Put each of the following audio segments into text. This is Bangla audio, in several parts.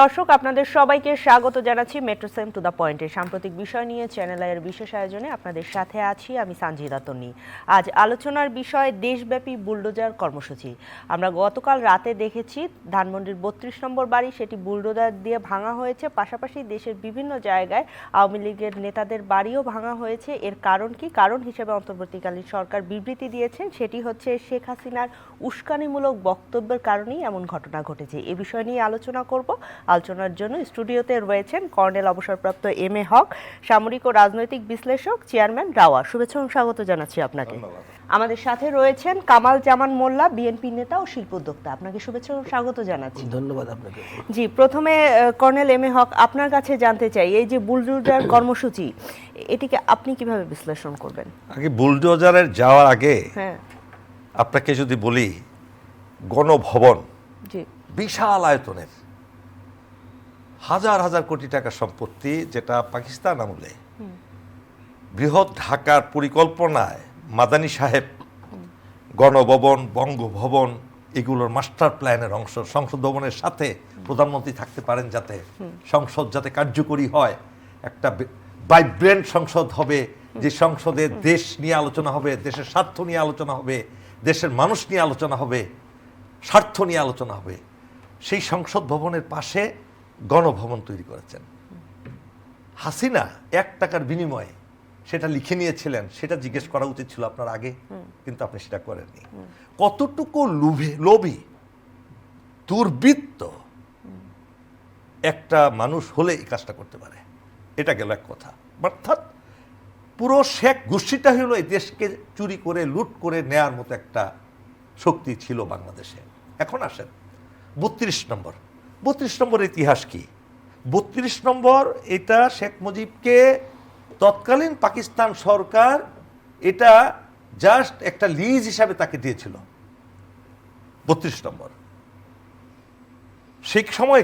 দর্শক, আপনাদের সবাইকে স্বাগত জানাচ্ছি মেট্রো সেম টু দ্য পয়েন্টে সাম্প্রতিক বিষয় নিয়ে চ্যানেল আয়ের বিশেষ আয়োজনে আপনাদের সাথে আছি আমি সানজিদা তন্নি। আজ আলোচনার বিষয়, দেশব্যাপী বুলডোজার কর্মসূচি। আমরা গতকাল রাতে দেখেছি, ধানমন্ডির বত্রিশ নম্বর বাড়ি সেটি বুলডোজার দিয়ে ভাঙা হয়েছে। পাশাপাশি দেশের বিভিন্ন জায়গায় আওয়ামী লীগের নেতাদের বাড়িও ভাঙা হয়েছে। এর কারণ কি? কারণ হিসেবে অন্তর্বর্তীকালীন সরকার বিবৃতি দিয়েছেন, সেটি হচ্ছে শেখ হাসিনার উস্কানিমূলক বক্তব্যের কারণেই এমন ঘটনা ঘটেছে। এ বিষয় নিয়ে আলোচনা করব আলোচনার জন্য স্টুডিওতে রয়েছেন কর্নেল অবসরপ্রাপ্ত এম এ হক সামরিক ও রাজনৈতিক বিশ্লেষক চেয়ারম্যান রাওয়া। শুভেচ্ছা এবং স্বাগত জানাচ্ছি আপনাকে। আমাদের সাথে রয়েছেন কামাল জামান মোল্লা বিএনপি নেতা ও শিল্প উদ্যোক্তা। আপনাকে শুভেচ্ছা এবং স্বাগত জানাচ্ছি। ধন্যবাদ আপনাকে। জি প্রথমে কর্নেল এম এ হক আপনার কাছে জানতে চাই এই যে বুলডোজার কর্মসূচি এটিকে আপনি কীভাবে বিশ্লেষণ করবেন? আগে বুলডোজারের যাওয়ার আগে হ্যাঁ। আপনাকে যদি বলি গণভবন জি। বিশাল আয়তনের। হাজার হাজার কোটি টাকা সম্পত্তি যেটা পাকিস্তান আমলে। বৃহৎ ঢাকার পরিকল্পনায় মাদানী সাহেব, গণভবন, বঙ্গভবন, এগুলোর মাস্টার প্ল্যানের অংশ, সংসদ ভবনের সাথে প্রধানমন্ত্রী থাকতে পারেন যাতে সংসদ যাতে কার্যকরী হয়। একটা ভাইব্রেন্ট সংসদ হবে, যে সংসদে দেশ নিয়ে আলোচনা হবে, দেশের স্বার্থ নিয়ে আলোচনা হবে, দেশের মানুষ নিয়ে আলোচনা হবে, স্বার্থ নিয়ে আলোচনা হবে। সেই সংসদ ভবনের পাশে গণভবন তৈরি করেছেন। হাসিনা এক টাকার বিনিময়ে সেটা লিখে নিয়েছিলেন সেটা জিজ্ঞেস করা উচিত ছিল আপনার আগে কিন্তু আপনি সেটা করেননি। কতটুকু লোভে লোভী দুর্বৃত্ত একটা মানুষ হলে এই কাজটা করতে পারে? এটা গেল এক কথা। অর্থাৎ পুরো শেখ গোষ্ঠীটা হলো এই দেশকে চুরি করে লুট করে নেয়ার মতো একটা শক্তি ছিল বাংলাদেশে। এখন আসেন বত্রিশ নম্বর। বত্রিশ নম্বর ইতিহাস কি? বত্রিশ নম্বর, এটা শেখ মুজিবকে তৎকালীন পাকিস্তান সরকার এটা জাস্ট একটা লিজ হিসাবে তাকে দিয়েছিল। বত্রিশ নম্বর। সেই সময়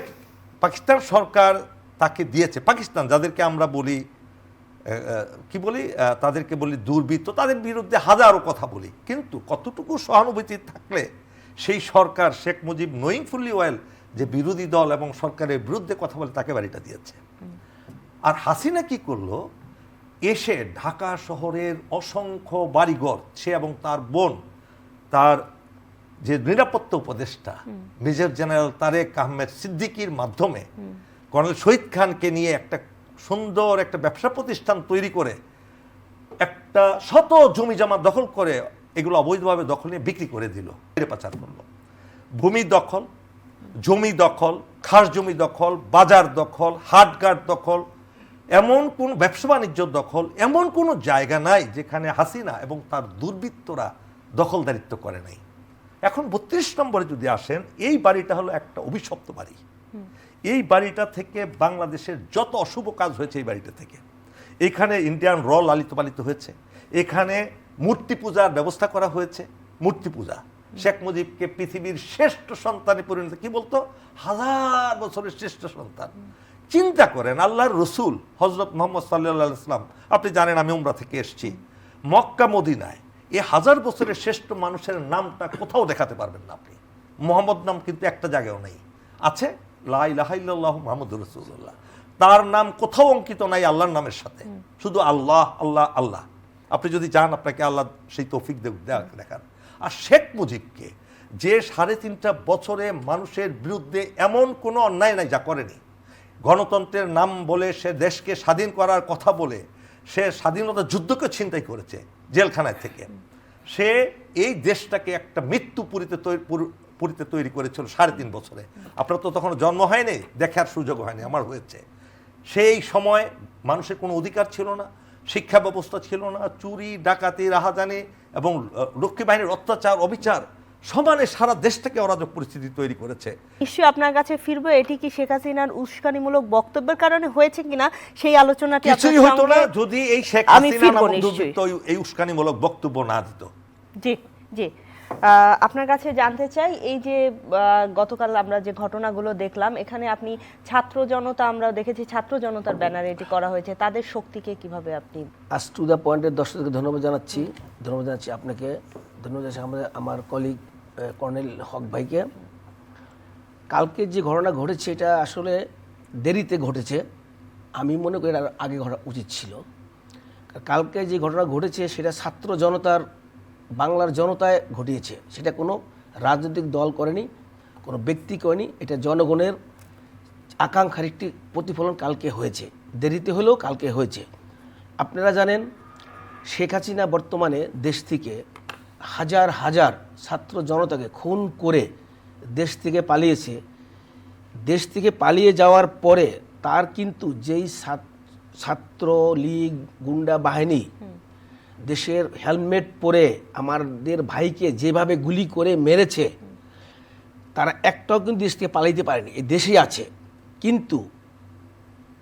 পাকিস্তান সরকার তাকে দিয়েছে। পাকিস্তান, যাদেরকে আমরা বলি কি বলি? তাদেরকে বলি দুর্বৃত্ত, তাদের বিরুদ্ধে হাজারো কথা বলি। কিন্তু কতটুকু সহানুভূতি থাকলে সেই সরকার Sheikh Mujib knowing fully well যে বিরোধী দল এবং সরকারের বিরুদ্ধে কথা বলে তাকে বাড়িটা দিয়েছে। আর হাসিনা কি করল? এসে ঢাকা শহরের অসংখ্য বাড়িঘর সে এবং তার বোন তার যে নিরাপত্তা উপদেষ্টা মেজর জেনারেল তারেক আহমেদ সিদ্দিকির মাধ্যমে কর্নেল শহীদ খানকে নিয়ে একটা সুন্দর একটা ব্যবসা প্রতিষ্ঠান তৈরি করে একটা শত জমি জমা দখল করে এগুলো অবৈধভাবে দখল নিয়ে বিক্রি করে দিল। পাচার করল। ভূমি দখল জমি দখল, খাস জমি দখল, বাজার দখল হাটঘাট দখল, এমন কোন ব্যবসা বাণিজ্য দখল, এমন কোনো জায়গা নাই যেখানে হাসিনা এবং তার দুর্বৃত্তরা দখলদারিত্ব করে নাই। এখন বত্রিশ নম্বরে যদি আসেন, এই বাড়িটা হলো একটা অভিশপ্ত বাড়ি। এই বাড়িটা থেকে বাংলাদেশের যত অশুভ কাজ হয়েছে এই বাড়িটা থেকে। এখানে ইন্ডিয়ান র লালিত পালিত হয়েছে। এখানে মূর্তি পূজার ব্যবস্থা করা হয়েছে, মূর্তি পূজা। শেখ মুজিবকে পৃথিবীর শ্রেষ্ঠ সন্তানে পরিণত কি বলতো? হাজার বছরের শ্রেষ্ঠ সন্তান। চিন্তা করেন আল্লাহর রসুল হজরত মোহাম্মদ সাল্লাহ ইসলাম আপনি জানেন আমি উমরা থেকে এসেছি। মক্কা মদিনায় এই হাজার বছরের শ্রেষ্ঠ মানুষের নামটা কোথাও দেখাতে পারবেন না আপনি। মোহাম্মদ নাম কিন্তু একটা জায়গাও নেই। আছে? লাহ মোহাম্মদ রসুল্লাহ তার নাম কোথাও অঙ্কিত নাই আল্লাহর নামের সাথে। শুধু আল্লাহ আল্লাহ আল্লাহ। আপনি যদি চান আপনাকে আল্লাহ সেই তৌফিক দেখ- দেখ- দেখান। আর শেখ মুজিবকে যে সাড়ে তিনটা বছরে মানুষের বিরুদ্ধে এমন কোনো অন্যায় নাই, যা করেনি। গণতন্ত্রের নাম বলে সে দেশকে স্বাধীন করার কথা বলে সে স্বাধীনতা যুদ্ধকে ছিনতাই করেছে জেলখানায় থেকে। সে এই দেশটাকে একটা মৃত্যু পুরীতে পুরীতে তৈরি করেছিল সাড়ে তিন বছরে। আপনার তো তখন জন্ম হয়নি, দেখার সুযোগ হয়নি, আমার হয়েছে। সেই সময় মানুষের কোনো অধিকার ছিল না শিক্ষা ব্যবস্থা ছিল না চুরি ডাকাতি রাহাজানি এবং লক্ষ্মী বাহিনীর অত্যাচার অবিচার সমানে সারা দেশ থেকে অরাজক পরিস্থিতি তৈরি করেছে। নিশ্চয়ই আপনার কাছে ফিরবো এটি কি শেখ হাসিনার উস্কানিমূলক বক্তব্যের কারণে হয়েছে কিনা সেই আলোচনা কিছুই হতো না যদি এই শেখ হাসিনা এই- উস্কানিমূলক বক্তব্য না দিত। জি জি। আপনার কাছে জানতে চাই, এই যে গতকাল আমরা যে ঘটনাগুলো দেখলাম, এখানে আপনি ছাত্র জনতা আমরা দেখেছি ছাত্র জনতার ব্যানারে এটি করা হয়েছে। তাদের শক্তিকে কীভাবে আপনি আজ টু দ্য পয়েন্টের দর্শকদেরকে ধন্যবাদ জানাচ্ছি। ধন্যবাদ জানাচ্ছি আপনাকে। ধন্যবাদ জানাচ্ছি আমাদের, আমার কলিগ কর্নেল হক ভাইকে। কালকে যে ঘটনা ঘটেছে, এটা আসলে দেরিতে ঘটেছে। আমি মনে করি আগে ঘটা উচিত ছিল। কালকে যে ঘটনা ঘটেছে, সেটা ছাত্র জনতার বাংলার জনতায় ঘটিয়েছে। সেটা কোনো রাজনৈতিক দল করেনি, কোনো ব্যক্তি করেনি, এটা জনগণের আকাঙ্ক্ষার একটি প্রতিফলন কালকে হয়েছে। দেরিতে হলেও কালকে হয়েছে। আপনারা জানেন, শেখ হাসিনা বর্তমানে দেশ থেকে হাজার হাজার ছাত্র জনতাকে খুন করে দেশ থেকে পালিয়েছে। দেশ থেকে পালিয়ে যাওয়ার পরে তার কিন্তু যেই ছাত- ছাত্র লীগ গুন্ডা বাহিনী দেশের হেলমেট পরে আমাদের ভাইকে যেভাবে গুলি করে মেরেছে, তারা একটাও কিন্তু দেশ থেকে পালাইতে পারেনি। এই দেশেই আছে। কিন্তু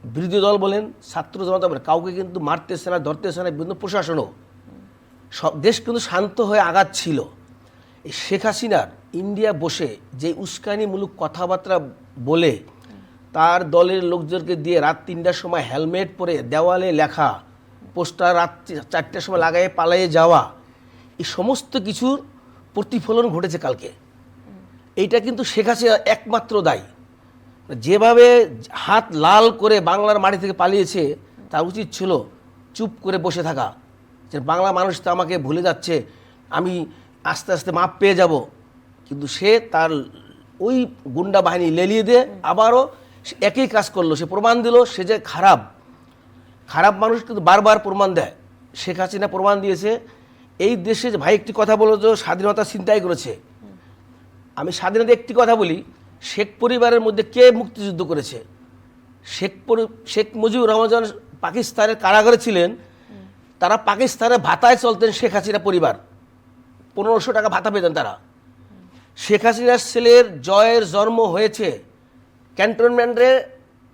বিরোধী দল বলেন, ছাত্র জনতা বলেন, কাউকে কিন্তু মারতেছে না, ধরতেছে না বিভিন্ন প্রশাসনও। সব দেশ কিন্তু শান্ত হয়ে আগাচ্ছিল এই শেখ হাসিনার ইন্ডিয়া বসে যে উস্কানিমূলক কথাবার্তা বলে, তার দলের লোকজনকে দিয়ে রাত তিনটার সময় হেলমেট পরে দেওয়ালে লেখা পোস্টার রাত চারটের সময় লাগায়ে পালায়ে যাওয়া, এই সমস্ত কিছুর প্রতিফলন ঘটেছে কালকে। এইটা কিন্তু শেখ হাসিনা একমাত্র দায়ী। যেভাবে হাত লাল করে বাংলার মাটি থেকে পালিয়েছে, তার উচিত ছিল চুপ করে বসে থাকা। যে বাংলা মানুষ তো আমাকে ভুলে যাচ্ছে, আমি আস্তে আস্তে মাপ পেয়ে যাব। কিন্তু সে তার ওই গুন্ডা বাহিনী লেলিয়ে দিয়ে আবারও একই কাজ করল। সে প্রমাণ দিল, সে যে খারাপ খারাপ মানুষ কিন্তু বারবার প্রমাণ দেয়। শেখ হাসিনা প্রমাণ দিয়েছে, এই দেশে ভাই একটি কথা বলো যে স্বাধীনতা চিন্তাই করেছে। আমি স্বাধীনতা একটি কথা বলি, শেখ পরিবারের মধ্যে কে মুক্তিযুদ্ধ করেছে? শেখ শেখ মুজিবুর রহমান পাকিস্তানের কারাগারে ছিলেন, তারা পাকিস্তানে ভাতায় চলতেন শেখ হাসিনা পরিবার। পনেরোশো টাকা ভাতা পেতেন তারা। শেখ হাসিনার ছেলের জয়ের জন্ম হয়েছে ক্যান্টনমেন্টে,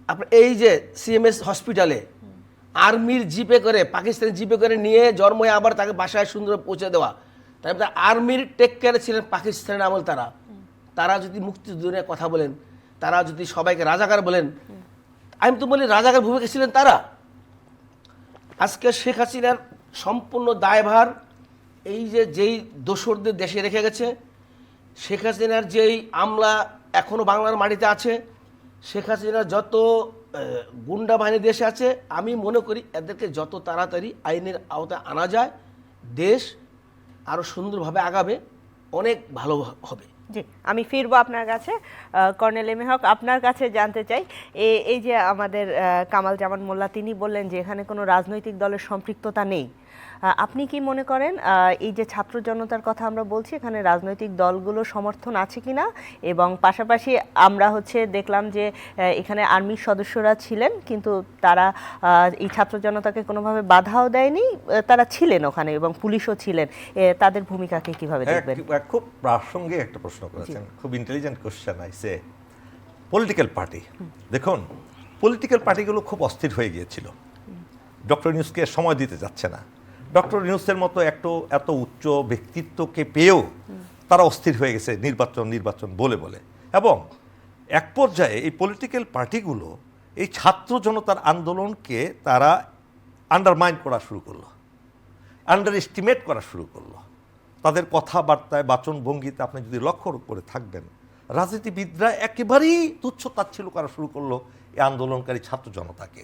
আপনার এই যে সিএমএস হসপিটালে। আর্মির জিপে করে, পাকিস্তানি জিপে করে নিয়ে জন্ম হয়ে আবার তাকে বাসায় সুন্দর পৌঁছে দেওয়া। তারপরে আর্মির টেক কেয়ারে ছিলেন পাকিস্তানের আমল তারা। তারা যদি মুক্তিযুদ্ধ নিয়ে কথা বলেন, তারা যদি সবাইকে রাজাকার বলেন, আমি তো বলি রাজাকার ভূমিকা ছিলেন তারা। আজকে শেখ হাসিনার সম্পূর্ণ দায়ভার এই যে, যেই দোসরদের দেশে রেখে গেছে, শেখ হাসিনার যেই আমলা এখনও বাংলার মাটিতে আছে, শেখ হাসিনার যত গুন্ডা বাহিনী দেশে আছে, আমি মনে করি এদেরকে যত তাড়াতাড়ি আইনের আওতায় আনা যায়, দেশ আরও সুন্দরভাবে আগাবে, অনেক ভালো হবে। জি, আমি ফিরবো আপনার কাছে কর্নেল এম হক আপনার কাছে জানতে চাই। এই যে আমাদের কামাল জামান মোল্লা, তিনি বললেন যে এখানে কোনো রাজনৈতিক দলের সম্পৃক্ততা নেই। আপনি কি মনে করেন এই যে ছাত্র জনতার কথা আমরা বলছি, এখানে রাজনৈতিক দলগুলো সমর্থন আছে কিনা? এবং পাশাপাশি আমরা হচ্ছে দেখলাম যে এখানে আর্মির সদস্যরা ছিলেন, কিন্তু তারা এই ছাত্র জনতাকে কোনোভাবে বাধাও দেয়নি তারা ছিলেন ওখানে এবং পুলিশও ছিলেন। তাদের ভূমিকাকে কীভাবে দেখবেন? এক খুব প্রাসঙ্গিক একটা প্রশ্ন করেছেন। খুব ইন্টেলিজেন্ট কোশ্চেন আইসে পলিটিক্যাল পার্টি দেখুন পলিটিক্যাল পার্টিগুলো খুব অস্থির হয়ে গিয়েছিল। ডক্টর নিউজকে সময় দিতে যাচ্ছে না। ডক্টর নিউজের মতো একটু এত উচ্চ ব্যক্তিত্বকে পেয়েও তারা অস্থির হয়ে গেছে নির্বাচন নির্বাচন বলে বলে। এবং এক পর্যায়ে এই পলিটিক্যাল পার্টিগুলো এই ছাত্র জনতার আন্দোলনকে তারা আন্ডারমাইন করা শুরু করল। আন্ডার এস্টিমেট করা শুরু করল। তাদের কথাবার্তায় বাচন ভঙ্গিতে আপনি যদি লক্ষ্য করে থাকবেন রাজনীতিবিদরা একেবারেই তুচ্ছ তাচ্ছিল করা শুরু করল এই আন্দোলনকারী ছাত্র জনতাকে।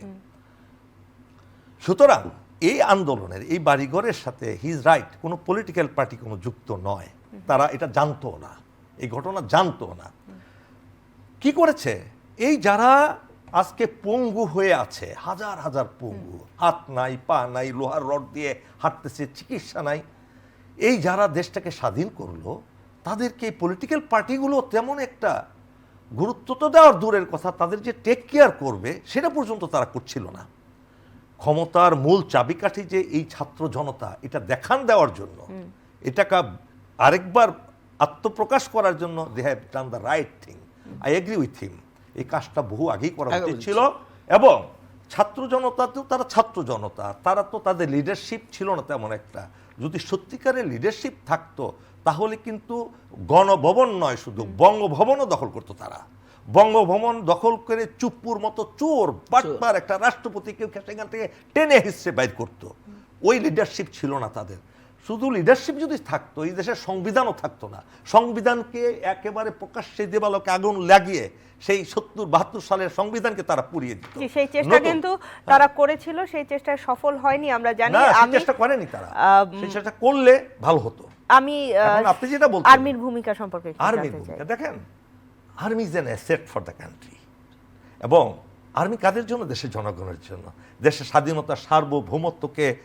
সুতরাং এই আন্দোলনের এই বাড়িঘরের সাথে হিজ রাইট কোনো পলিটিক্যাল পার্টি কোনো যুক্ত নয়। তারা এটা জানতো না। এই ঘটনা জানতো না। কি করেছে? এই যারা আজকে পঙ্গু হয়ে আছে হাজার হাজার পঙ্গু হাত নাই পা নাই লোহার রড দিয়ে হাঁটতেছে চিকিৎসা নাই এই যারা দেশটাকে স্বাধীন করল তাদেরকে এই পলিটিক্যাল পার্টিগুলো তেমন একটা গুরুত্ব তো দেওয়ার দূরের কথা তাদের যে টেক কেয়ার করবে সেটা পর্যন্ত তারা করছিল না। ক্ষমতার মূল চাবিকাঠি যে এই ছাত্র জনতা এটা দেখান দেওয়ার জন্য এটাকে আরেকবার আত্মপ্রকাশ করার জন্য they have done the right thing I agree with him এই কাজটা বহু আগেই করা উচিত ছিল। এবং ছাত্র জনতা তো তারা ছাত্র জনতা তারা তো তাদের লিডারশিপ ছিল না তেমন একটা। যদি সত্যিকারের লিডারশিপ থাকতো তাহলে কিন্তু গণভবন নয় শুধু বঙ্গভবনও দখল করতো তারা। বঙ্গভবন দখল করে চুপ্পুর মতো চোর বাটবার একটা রাষ্ট্রপতিকে সেখান থেকে টেনে হিসেবে বাইর করতো। ওই লিডারশিপ ছিল না তাদের। শুধু লিডারশিপ যদি থাকতো এই দেশের সংবিধানও থাকতো না। সংবিধানকে একেবারে প্রকাশ্যে দেবালোকে আগুন লাগিয়ে সেই সত্তর বাহাত্তর সালের সংবিধানকে তারা পুড়িয়ে দিত। সেই চেষ্টা কিন্তু তারা করেছিল সেই চেষ্টায় সফল হয়নি আমরা জানি আমি চেষ্টা করেনি তারা। সেই চেষ্টা করলে ভালো হতো। আমি আপনি যেটা বলছেন- আর্মির ভূমিকা সম্পর্কে আর্মির ভূমিকা। দেখেন army is an asset for the country এবং আর্মি কাদের জন্য? দেশের জনগণের জন্য। দেশের স্বাধীনতা সার্বভৌমত্বকে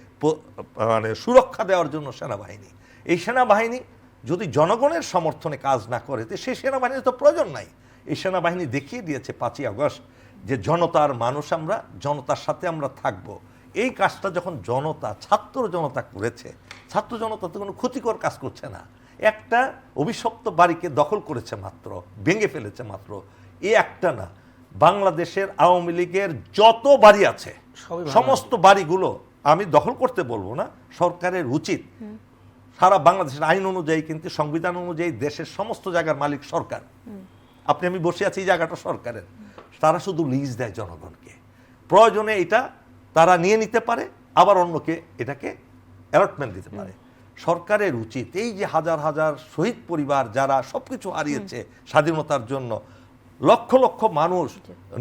মানে সুরক্ষা দেওয়ার জন্য সেনাবাহিনী। এই সেনাবাহিনী যদি জনগণের সমর্থনে কাজ না করে তো সেই সেনাবাহিনীর তো প্রয়োজন নাই। এই সেনাবাহিনী দেখিয়ে দিয়েছে পাঁচই আগস্ট যে জনতার মানুষ আমরা জনতার সাথে আমরা থাকব। এই কাজটা যখন জনতা ছাত্র জনতা করেছে ছাত্র জনতা তো কোনো ক্ষতিকর কাজ করছে না। একটা অভিশপ্ত বাড়িকে দখল করেছে মাত্র ভেঙে ফেলেছে মাত্র। এ একটা না বাংলাদেশের আওয়ামী লীগের যত বাড়ি আছে সমস্ত বাড়িগুলো আমি দখল করতে বলব না সরকারের উচিত। সারা বাংলাদেশের আইন অনুযায়ী কিন্তু সংবিধান অনুযায়ী দেশের সমস্ত জায়গার মালিক সরকার। আপনি আমি বসে আছি এই জায়গাটা সরকারের। তারা শুধু লিজ দেয় জনগণকে। প্রয়োজনে এটা তারা নিয়ে নিতে পারে আবার অন্যকে এটাকে অ্যালটমেন্ট দিতে পারে। সরকারের উচিত এই যে হাজার হাজার শহীদ পরিবার যারা সবকিছু হারিয়েছে স্বাধীনতার জন্য লক্ষ লক্ষ মানুষ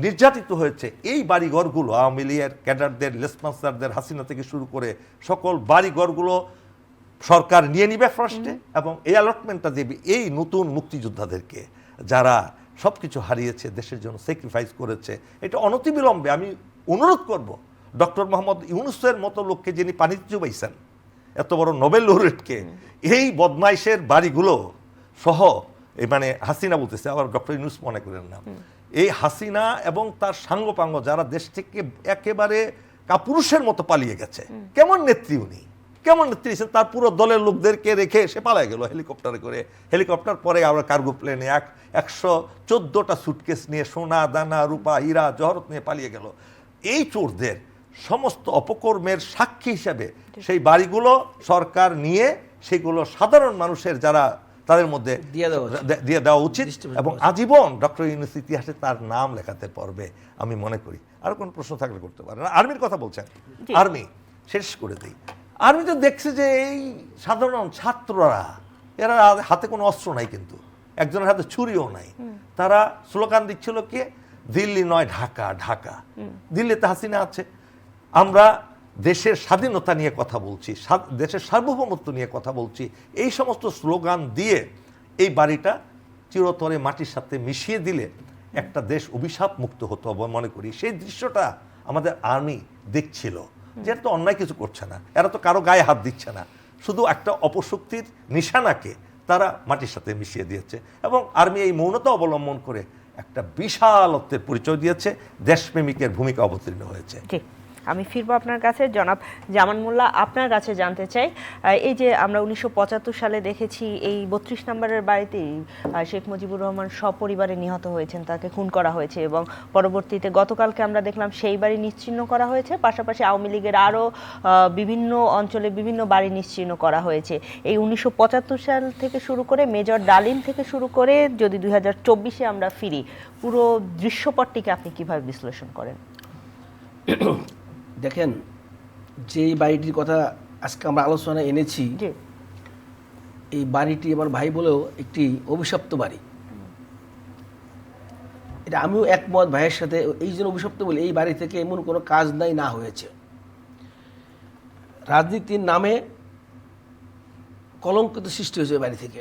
নির্যাতিত হয়েছে। এই বাড়িঘরগুলো আওয়ামী লীগের ক্যাডারদের লেসপন্সারদের হাসিনা থেকে শুরু করে সকল বাড়িঘরগুলো সরকার নিয়ে নিবে ফার্স্টে এবং এই অ্যালটমেন্টটা দেবে এই নতুন মুক্তিযোদ্ধাদেরকে। যারা সব কিছু হারিয়েছে, দেশের জন্য স্যাক্রিফাইস করেছে, এটা অনতিবিলম্বে আমি অনুরোধ করব ডক্টর মোহাম্মদ ইউনুসের মতো লোককে যিনি পানিতে চুবাইছেন, এত বড় নোবেল লরেটকে এই বদমাইশের বাড়িগুলো সহ, এই মানে হাসিনা বলতেছে, আবার ডক্টর ইউনুস মনে করেন না। এই হাসিনা এবং তার সাঙ্গপাঙ্গ যারা দেশ থেকে একেবারে কাপুরুষের মতো পালিয়ে গেছে, কেমন নেত্রী উনি? কেমন নেত্রী? তার পুরো দলের লোকদেরকে রেখে সে পালায় গেল হেলিকপ্টারে করে। হেলিকপ্টার পরে আবার কার্গো প্লেনে এক একশো চোদ্দোটা সুটকেস নিয়ে সোনা দানা রূপা হীরা জহরত নিয়ে পালিয়ে গেল। এই চোরদের সমস্ত অপকর্মের সাক্ষী হিসাবে সেই বাড়িগুলো সরকার নিয়ে সেগুলো সাধারণ মানুষের যারা তাদের মধ্যে দিয়ে দেওয়া উচিত। দিয়ে দেওয়া উচিত এবং আজীবন ডক্টর ইউনুস ইতিহাসে তার নাম লেখাতে পারবে আমি মনে করি। আর কোন প্রশ্ন থাকলে করতে পারেন। আর্মির কথা বলছেন? আর্মি শেষ করে দিই। আর্মি তো দেখছে যে এই সাধারণ ছাত্ররা, এরা হাতে কোনো অস্ত্র নাই কিন্তু, একজনের হাতে ছুরিও নাই। তারা স্লোগান দিচ্ছিল কি? দিল্লি নয়, ঢাকা ঢাকা। দিল্লিতে হাসিনা আছে। আমরা দেশের স্বাধীনতা নিয়ে কথা বলছি দেশের সার্বভৌমত্ব নিয়ে কথা বলছি। এই সমস্ত স্লোগান দিয়ে এই বাড়িটা চিরতরে মাটির সাথে মিশিয়ে দিলে একটা দেশ অভিশাপ মুক্ত হতো মনে করি। সেই দৃশ্যটা আমাদের আর্মি দেখছিল। যে এরা তো অন্যায় কিছু করছে না। এরা তো কারও গায়ে হাত দিচ্ছে না। শুধু একটা অপশক্তির নিশানাকে তারা মাটির সাথে মিশিয়ে দিয়েছে এবং আর্মি এই মৌনতা অবলম্বন করে একটা বিশালত্বের পরিচয় দিয়েছে, দেশপ্রেমিকের ভূমিকা অবতীর্ণ হয়েছে। আমি ফিরবো আপনার কাছে। জনাব জামান মোল্লা, আপনার কাছে জানতে চাই এই যে আমরা উনিশশো পঁচাত্তর সালে দেখেছি এই বত্রিশ নম্বরের বাড়িতেই শেখ মুজিবুর রহমান সপরিবারে নিহত হয়েছেন, তাকে খুন করা হয়েছে এবং পরবর্তীতে গতকালকে আমরা দেখলাম সেই বাড়ি নিশ্চিহ্ন করা হয়েছে। পাশাপাশি আওয়ামী লীগের আরও বিভিন্ন অঞ্চলে বিভিন্ন বাড়ি নিশ্চিহ্ন করা হয়েছে। এই উনিশশো পঁচাত্তর সাল থেকে শুরু করে, মেজর ডালিম থেকে শুরু করে যদি দুই হাজার চব্বিশে আমরা ফিরি, পুরো দৃশ্যপটটিকে আপনি কীভাবে বিশ্লেষণ করেন? দেখেন যেই বাড়িটির কথা আজকে আমরা আলোচনায় এনেছি এই বাড়িটি আমার ভাই বলেও একটি অভিশপ্ত বাড়ি। এটা আমিও একমত ভাইয়ের সাথে এই জন্য অভিশপ্ত বলি এই বাড়ি থেকে এমন কোনো কাজ নাই না হয়েছে। রাজনীতির নামে কলঙ্কিত সৃষ্টি হয়েছে বাড়ি থেকে।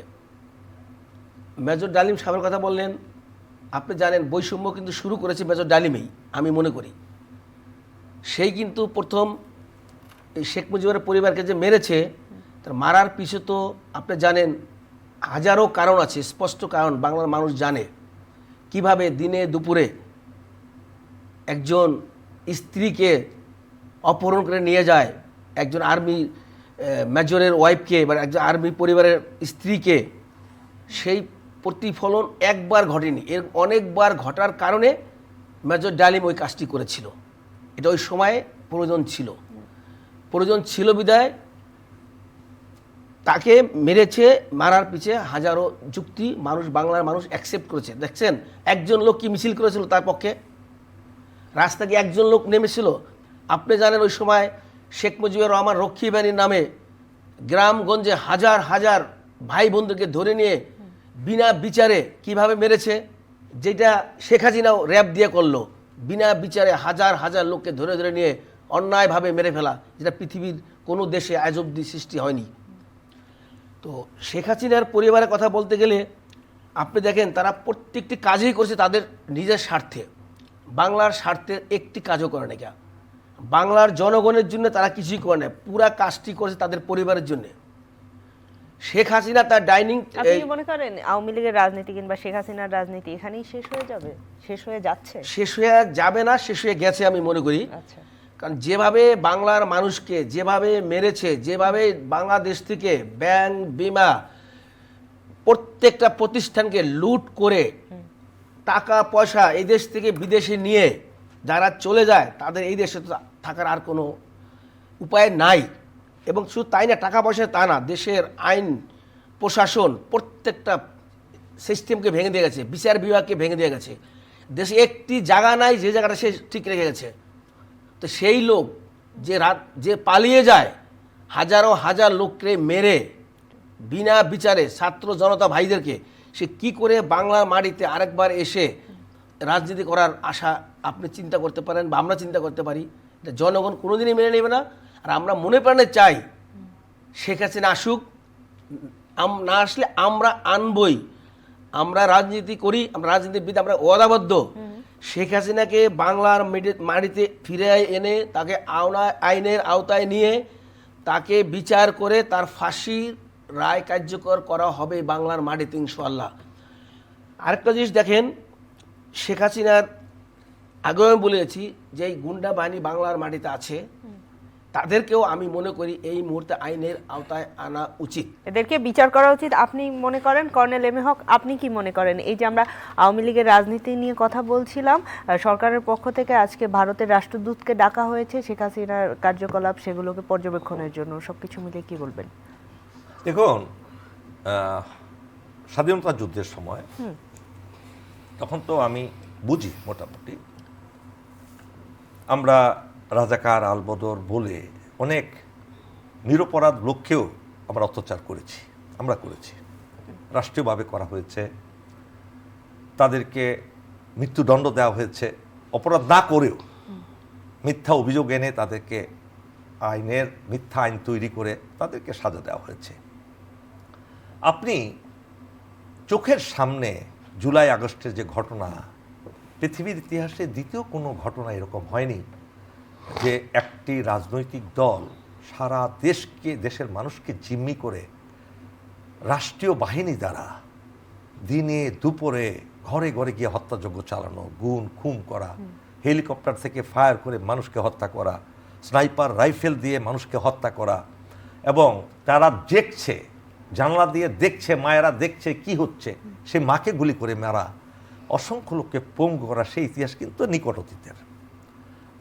মেজর ডালিম সাহেবের কথা বললেন আপনি জানেন বৈষম্য কিন্তু শুরু করেছে মেজর ডালিমেই আমি মনে করি। সেই কিন্তু প্রথম শেখ মুজিবের পরিবারকে যে মেরেছে, তার মারার পিছু তো আপনি জানেন, হাজারো কারণ আছে, স্পষ্ট কারণ বাংলার মানুষ জানে। কীভাবে দিনে দুপুরে একজন স্ত্রীকে অপহরণ করে নিয়ে যায়, একজন আর্মি মেজরের ওয়াইফকে, বা একজন আর্মি পরিবারের স্ত্রীকে, সেই প্রতিফলন একবার ঘটেনি। এর অনেকবার ঘটার কারণে মেজর ডালিম ওই কাজটি করেছিল। এটা ওই সময়ে প্রয়োজন ছিল। প্রয়োজন ছিল বিদায়। তাকে মেরেছে, মারার পিছে হাজারো যুক্তি মানুষ, বাংলার মানুষ অ্যাকসেপ্ট করেছে। দেখছেন? একজন লোক কি মিছিল করেছিল তার পক্ষে? রাস্তা কি একজন লোক নেমেছিল? আপনি জানেন ওই সময় শেখ মুজিবুর রহমান রক্ষী বাহিনীর নামে গ্রামগঞ্জে হাজার হাজার ভাই বন্ধুকে ধরে নিয়ে বিনা বিচারে কীভাবে মেরেছে? যেটা শেখ হাসিনাও র্যাব দিয়ে করল। বিনা বিচারে হাজার হাজার লোককে ধরে ধরে নিয়ে অন্যায়ভাবে মেরে ফেলা, যেটা পৃথিবীর কোনো দেশে আজ অব্দি সৃষ্টি হয়নি। তো শেখ হাসিনার পরিবারের কথা বলতে গেলে, আপনি দেখেন তারা প্রত্যেকটি কাজই করছে তাদের নিজের স্বার্থে। বাংলার স্বার্থে একটি কাজও করে না বাংলার জনগণের জন্য তারা কিছুই করে না পুরা কাজটি করেছে তাদের পরিবারের জন্য। শেখ হাসিনা তার ডাইনিং আপনি মনে করেন আওয়ামী লীগের রাজনীতি কিংবা শেখ হাসিনার রাজনীতি এখানেই শেষ হয়ে যাবে? শেষ হয়ে যাচ্ছে? শেষ হয়ে যাবে না শেষ হয়ে গেছে আমি মনে করি। আচ্ছা। কারণ যেভাবে বাংলার মানুষকে যেভাবে মেরেছে যেভাবে বাংলাদেশ থেকে ব্যাংক বিমা প্রত্যেকটা প্রতিষ্ঠানকে লুট করে টাকা পয়সা এই দেশ থেকে বিদেশে নিয়ে যারা চলে যায় তাদের এই দেশে তো থাকার আর কোনো উপায় নাই। এবং শুধু তাই না, টাকা পয়সা তা না, দেশের আইন, প্রশাসন, প্রত্যেকটা সিস্টেমকে ভেঙে দিয়ে গেছে, বিচার বিভাগকে ভেঙে দিয়ে গেছে। দেশে একটি জায়গা নাই যে জায়গাটা সে ঠিক রেখে গেছে। তো সেই লোক যে রাত, যে পালিয়ে যায়, হাজারো হাজার লোককে মেরে, বিনা বিচারে ছাত্র জনতা ভাইদেরকে, সে কি করে বাংলার মাটিতে আরেকবার এসে রাজনীতি করার আশা আপনি চিন্তা করতে পারেন বা আমরা চিন্তা করতে পারি? জনগণ কোনোদিনই মেনে নেবে না। আর আমরা মনে প্রাণে চাই শেখ হাসিনা আসুক না আসলে আমরা আনবই। আমরা রাজনীতি করি, আমরা রাজনীতিবিদ, আমরা ওয়াদাবদ্ধ। শেখ হাসিনাকে বাংলার মাটিতে ফিরে এনে তাকে আওনা আইনের আওতায় নিয়ে তাকে বিচার করে তার ফাঁসির রায় কার্যকর করা হবে বাংলার মাটিতে ইনশাল্লাহ আরেকটা জিনিস দেখেন, শেখ হাসিনার আগেও আমি বলেছি যে এই গুন্ডা বাহিনী বাংলার মাটিতে আছে। তাদেরকেও আমি মনে করি এই মুহূর্তে আইনের আওতায় আনা উচিত। এদেরকে বিচার করা উচিত। আপনি মনে করেন কর্নেল এম হক আপনি কি মনে করেন? এই যে আমরা আওয়ামী লীগের রাজনীতি নিয়ে কথা বলছিলাম সরকারের পক্ষ থেকে আজকে ভারতের রাষ্ট্রদূতকে ডাকা হয়েছে শেখ হাসিনার কার্যকলাপ সেগুলোকে পর্যবেক্ষণের জন্য। সব কিছু মিলিয়ে কি বলবেন? দেখুন স্বাধীনতা যুদ্ধের সময় তখন তো আমি বুঝি মোটামুটি। আমরা রাজাকার আলবদর বলে অনেক নিরপরাধ লোককেও আমরা অত্যাচার করেছি, আমরা করেছি। রাষ্ট্রীয়ভাবে করা হয়েছে। তাদেরকে মৃত্যুদণ্ড দেওয়া হয়েছে। অপরাধ না করেও মিথ্যা অভিযোগ এনে তাদেরকে আইনের, মিথ্যা আইন তৈরি করে তাদেরকে সাজা দেওয়া হয়েছে। আপনি চোখের সামনে জুলাই আগস্টের যে ঘটনা, পৃথিবীর ইতিহাসে দ্বিতীয় কোনো ঘটনা এরকম হয়নি। যে একটি রাজনৈতিক দল সারা দেশকে দেশের মানুষকে জিম্মি করে রাষ্ট্রীয় বাহিনী দ্বারা দিনে দুপুরে ঘরে ঘরে গিয়ে হত্যাযজ্ঞ চালানো গুণ খুন করা হেলিকপ্টার থেকে ফায়ার করে মানুষকে হত্যা করা স্নাইপার রাইফেল দিয়ে মানুষকে হত্যা করা এবং তারা দেখছে জানলা দিয়ে দেখছে মায়েরা দেখছে কি হচ্ছে সে মাকে গুলি করে মারা। অসংখ্য লোককে পঙ্গু করা সেই ইতিহাস কিন্তু নিকট অতীতের।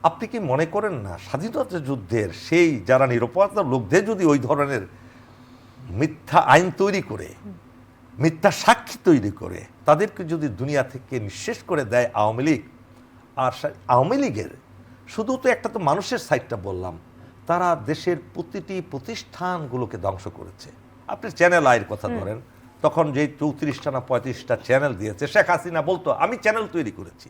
আপনি কি মনে করেন না স্বাধীনতা যুদ্ধের সেই যারা নিরাপত্তা লোকদের যদি ওই ধরনের মিথ্যা আইন তৈরি করে মিথ্যা সাক্ষী তৈরি করে তাদেরকে যদি দুনিয়া থেকে নিঃশেষ করে দেয় আওয়ামী লীগ আর আওয়ামী লীগের শুধু তো একটা তো মানুষের সাইডটা বললাম তারা দেশের প্রতিটি প্রতিষ্ঠানগুলোকে ধ্বংস করেছে। আপনি চ্যানেল আয়ের কথা ধরেন তখন যে চৌত্রিশটা না পঁয়ত্রিশটা চ্যানেল দিয়েছে শেখ হাসিনা বলতো আমি চ্যানেল তৈরি করেছি।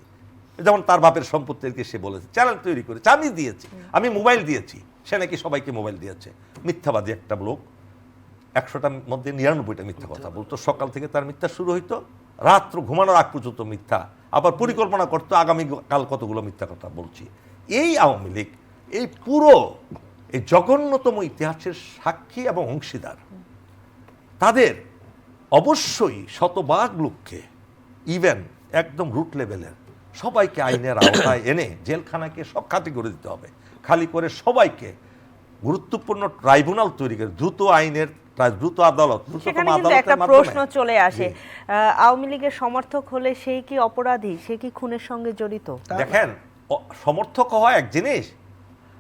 যেমন তার বাপের সম্পত্তিকে সে বলেছে। চ্যানেল তৈরি করেছে। আমি দিয়েছি। আমি মোবাইল দিয়েছি। সে নাকি সবাইকে মোবাইল দিয়েছে। মিথ্যাবাদী একটা লোক। একশোটার মধ্যে নিরানব্বইটা মিথ্যা কথা বলতো। সকাল থেকে তার মিথ্যা শুরু হইতো। রাত্র ঘুমানোর আগ পর্যন্ত মিথ্যা। আবার পরিকল্পনা করতো আগামী কাল কতগুলো মিথ্যা কথা বলছি? এই আওয়ামী লীগ এই পুরো এই জঘন্যতম ইতিহাসের সাক্ষী এবং অংশীদার তাদের অবশ্যই শতভাগ লোককে ইভেন একদম রুট লেভেলের সবাইকে আইনের আওতায় এনে জেলখানাকে সব খাতি করে দিতে হবে। খালি করে সবাইকে গুরুত্বপূর্ণ ট্রাইব্যুনাল তৈরি করে দ্রুত আইনের দ্রুত আদালত সেখানে কিন্তু একটা প্রশ্ন চলে আসে। আওয়ামী লীগের সমর্থক হলে সেই কি অপরাধী? সে কি খুনের সঙ্গে জড়িত? দেখেন সমর্থক হওয়া এক জিনিস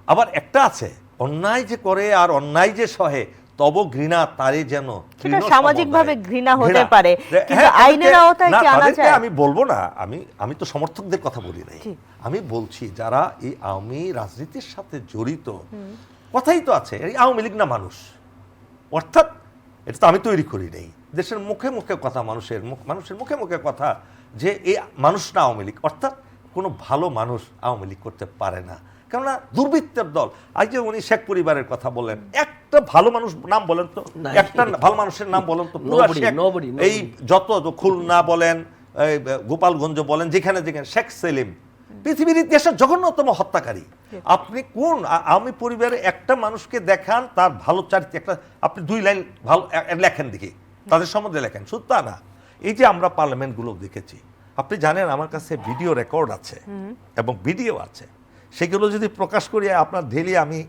আবার একটা আছে অন্যায় যে করে আর অন্যায় যে সহে তব ঘৃণা তারে যেন সেটা সামাজিকভাবে ঘৃণা হতে পারে, হ্যাঁ, কিন্তু আইনের আওতায় কি আনা যায়? আমি বলব না আমি আমি তো সমর্থকদের কথা বলি নাই। আমি বলছি যারা এই আওয়ামী রাজনীতির সাথে জড়িত কথাই তো আছে এই আওয়ামী লীগ না মানুষ। অর্থাৎ এটা তো আমি তৈরি করি নেই। দেশের মুখে মুখে কথা মানুষের মুখ মানুষের মুখে মুখে কথা যে এই মানুষ না আওয়ামী লীগ। অর্থাৎ কোনো ভালো মানুষ আওয়ামী লীগ করতে পারে না। কেননা দুর্বৃত্তের দল। আজ যে উনি শেখ পরিবারের কথা বলেন একটা ভালো মানুষ নাম বলেন তো? একটা ভালো মানুষের নাম বলেন তো. এই যত খুলনা বলেন গোপালগঞ্জ বলেন যেখানে যেখানে শেখ সেলিম পৃথিবীর ইতিহাসের জঘন্যতম হত্যাকারী। আপনি কোন আ- আওয়ামী পরিবারে একটা মানুষকে দেখান তার ভালো চারিত্র একটা আপনি দুই লাইন ভালো লেখেন দেখি। তাদের সম্বন্ধে লেখেন শুধু তা না। এই যে আমরা পার্লামেন্টগুলো দেখেছি আপনি জানেন আমার কাছে ভিডিও রেকর্ড আছে এবং ভিডিও আছে। সেগুলো যদি প্রকাশ করি আপনার ঢেলে আমি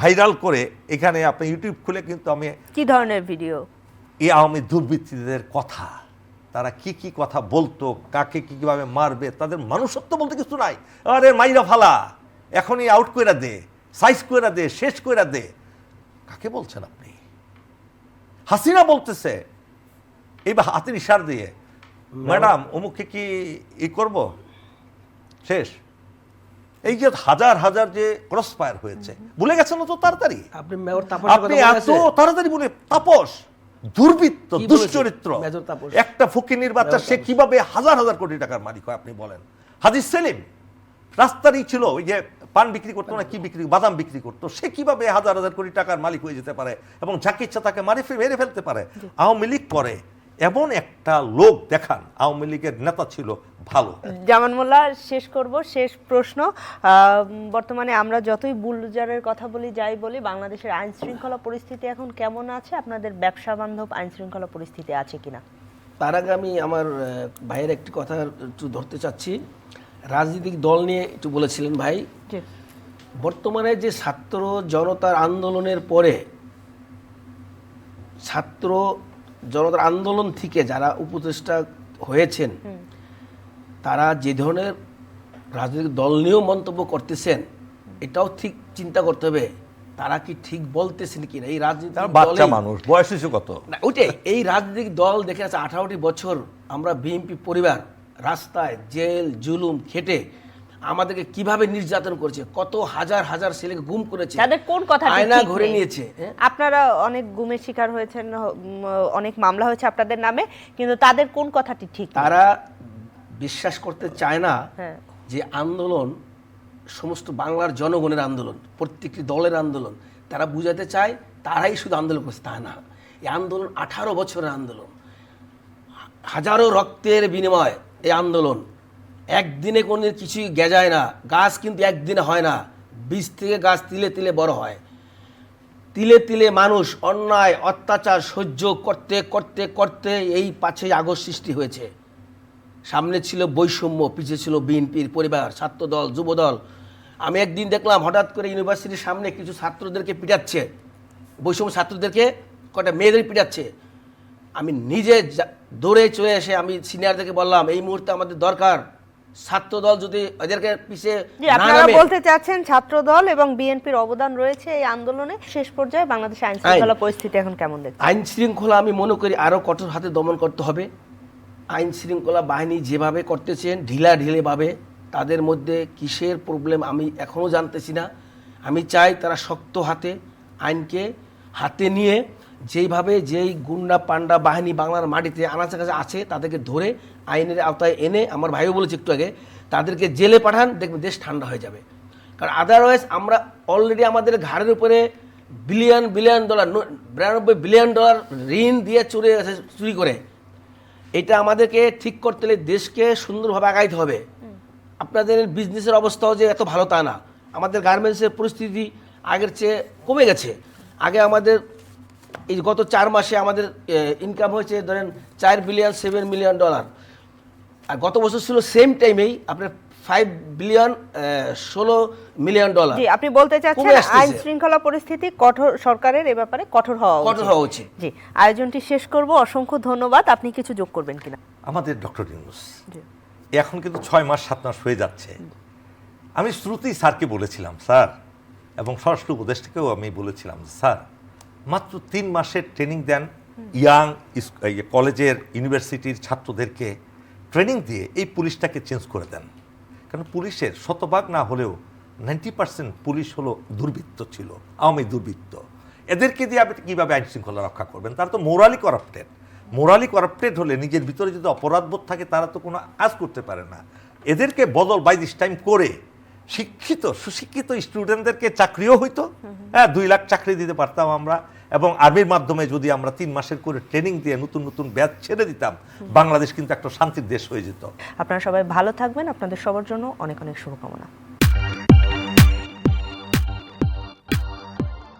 ভাইরাল করে এখানে আপনি ইউটিউব খুলে কিন্তু আমি কি ধরনের ভিডিও এই আওয়ামী দুর্বৃত্তদের কথা তারা কি কি কথা বলতো কাকে কি কীভাবে মারবে তাদের মানুষত্ব বলতে কিছু নাই। আরে মাইরা ফালা এখনই আউট কইরা দে সাইজ কইরা দে শেষ কইরা দে। কাকে বলছেন আপনি? হাসিনা বলতেছে এইবার হাতের ইশার দিয়ে। ম্যাডাম অমুককে কি ই করব? শেষ। এই যে হাজার হাজার যে ক্রস ফায়ার হয়েছে ভুলে গেছেন তো তাড়াতাড়ি? আপনি এত তাড়াতাড়ি বলে তাপস দুর্বৃত্ত দুশ্চরিত্র। একটা ফকিনির বাচ্চা সে কীভাবে হাজার হাজার কোটি টাকার মালিক হয় আপনি বলেন। হাজির সেলিম রাস্তারই ছিল ওই যে পান বিক্রি করতো না কি বিক্রি বাদাম বিক্রি করতো সে কীভাবে হাজার হাজার কোটি টাকার মালিক হয়ে যেতে পারে এবং যাকে ইচ্ছা তাকে মারি মেরে ফেলতে পারে? আওয়ামী লীগ করে। এমন একটা লোক দেখান আওয়ামী লীগের নেতা ছিল ভালো। জামান মোল্লা শেষ করব শেষ প্রশ্ন। বর্তমানে আমরা যতই বুলডোজারের কথা বলি যাই বলি বাংলাদেশের আইন শৃঙ্খলা পরিস্থিতি এখন কেমন আছে? আপনাদের ব্যবসা বান্ধব আইন শৃঙ্খলা পরিস্থিতি আছে কিনা? তার আগে আমি আমার ভাইয়ের একটি কথা একটু ধরতে চাচ্ছি। রাজনৈতিক দল নিয়ে একটু বলেছিলেন ভাই। বর্তমানে যে ছাত্র জনতার আন্দোলনের পরে ছাত্র জনতার আন্দোলন থেকে যারা উপদেষ্টা হয়েছেন তারা যে ধরনের রাজনৈতিক দল নিয়েও মন্তব্য করতেছেন এটাও ঠিক চিন্তা করতে হবে তারা কি ঠিক বলতেছেন কিনা? এই রাজনীতি বাচ্চা মানুষ বয়স শিশু কত? না ওইটাই এই রাজনৈতিক দল দেখে আছে আঠারোটি বছর আমরা বিএনপি পরিবার রাস্তায় জেল জুলুম খেটে আমাদেরকে কীভাবে নির্যাতন করেছে? কত হাজার হাজার ছেলেকে গুম করেছে? তাদের কোন কথা আয়না ঘুরে নিয়েছে হ্যাঁ? আপনারা অনেক গুমের শিকার হয়েছেন অনেক মামলা হয়েছে আপনাদের নামে কিন্তু তাদের কোন কথাটি ঠিক তারা বিশ্বাস করতে চায় না হ্যাঁ। যে আন্দোলন সমস্ত বাংলার জনগণের আন্দোলন প্রত্যেকটি দলের আন্দোলন। তারা বুঝাতে চায় তারাই শুধু আন্দোলন করছে তা না। এই আন্দোলন আঠারো বছরের আন্দোলন। হাজারো রক্তের বিনিময় এই আন্দোলন একদিনে কোনো কিছুই গেজায় না। গাছ কিন্তু একদিনে হয় না। বীজ থেকে গাছ তিলে তিলে বড় হয়। তিলে তিলে মানুষ অন্যায়, অত্যাচার সহ্য করতে করতে করতে এই পাঁচই আগস্ট সৃষ্টি হয়েছে। সামনে ছিল বৈষম্য পিছিয়ে ছিল বিএনপির পরিবার, ছাত্রদল, যুবদল। আমি একদিন দেখলাম হঠাৎ করে ইউনিভার্সিটির সামনে কিছু ছাত্রদেরকে পিটাচ্ছে। বৈষম্য ছাত্রদেরকে কটা মেয়েদের পিটাচ্ছে। আমি নিজে দৌড়ে চলে এসে আমি সিনিয়রদেরকে বললাম, এই মুহূর্তে আমাদের দরকার ছাত্রদল যদি এদেরকে পিছিয়ে আপনারা বলতে চাচ্ছেন ছাত্র দল এবং বিএনপির অবদান রয়েছে এই আন্দোলনে। শেষ পর্যায়ে আইন শৃঙ্খলা পরিস্থিতি এখন কেমন দেখছেন? আইন শৃঙ্খলা আমি মনে করি আরও কঠোর হাতে দমন করতে হবে। আইন শৃঙ্খলা বাহিনী যেভাবে করতেছেন ঢিলা ঢিলেভাবে তাদের মধ্যে কিসের প্রবলেম আমি এখনও জানতেছি না। আমি চাই তারা শক্ত হাতে আইনকে হাতে নিয়ে যেইভাবে যেই গুন্ডা পান্ডা বাহিনী বাংলার মাটিতে আনাচে কাছে আছে তাদেরকে ধরে আইনের আওতায় এনে আমার ভাইও বলেছে একটু আগে, তাদেরকে জেলে পাঠান, দেখবেন দেশ ঠান্ডা হয়ে যাবে। কারণ আদারওয়াইজ আমরা অলরেডি আমাদের ঘাড়ের উপরে বিলিয়ন বিলিয়ন ডলার বিরানব্বই বিলিয়ন ডলার ঋণ দিয়ে চুরি চুরি করে। এটা আমাদেরকে ঠিক করতে হলে দেশকে সুন্দরভাবে আগাইতে হবে। আপনাদের বিজনেসের অবস্থাও যে এত ভালো তা না। আমাদের গার্মেন্টসের পরিস্থিতি আগের চেয়ে কমে গেছে। আগে আমাদের এই গত চার মাসে আমাদের ইনকাম হয়েছে ধরেন চার বিলিয়ন সেভেন মিলিয়ন ডলার আর গত বছর ছিল সেম টাইমেই আপনার ফাইভ বিলিয়ন ষোলো মিলিয়ন ডলার জি আপনি বলতে চাচ্ছেন আইন শৃঙ্খলা পরিস্থিতি কঠোর সরকারের এ ব্যাপারে কঠোর হওয়া কঠোর হওয়া উচিত। জি আয়োজনটি শেষ করব। অসংখ্য ধন্যবাদ। আপনি কিছু যোগ করবেন কিনা? আমাদের ডক্টর ইউনুস এখন কিন্তু ছয় মাস সাত মাস হয়ে যাচ্ছে। আমি শ্রুতি স্যারকে বলেছিলাম স্যার এবং স্বরাষ্ট্র উপদেষ্টাকেও আমি বলেছিলাম স্যার মাত্র তিন মাসের ট্রেনিং দেন ইয়াং কলেজের ইউনিভার্সিটির ছাত্রদেরকে। ট্রেনিং দিয়ে এই পুলিশটাকে চেঞ্জ করে দেন। কারণ পুলিশের শতভাগ না হলেও নাইনটি পার্সেন্ট পুলিশ হলো দুর্বৃত্ত ছিল আওয়ামী দুর্বৃত্ত। এদেরকে দিয়ে আপনি কীভাবে আইন শৃঙ্খলা রক্ষা করবেন? তারা তো মোরালি করাপ্টেড মোরালি করাপ্টেড হলে নিজের ভিতরে যদি অপরাধবোধ থাকে তারা তো কোনো কাজ করতে পারে না। এদেরকে বদল বাই দিস টাইম করে শিক্ষিত সুশিক্ষিত স্টুডেন্টদেরকে চাকরিও হইতো। হ্যাঁ দুই লাখ চাকরি দিতে পারতাম আমরা। এবং আর্মির মাধ্যমে যদি আমরা তিন মাসের করে ট্রেনিং দিয়ে নতুন নতুন ব্যাচ ছেড়ে দিতাম, বাংলাদেশ কিন্তু একটা শান্তির দেশ হয়ে যেত। আপনারা সবাই ভালো থাকবেন, আপনাদের সবার জন্য অনেক অনেক শুভকামনা।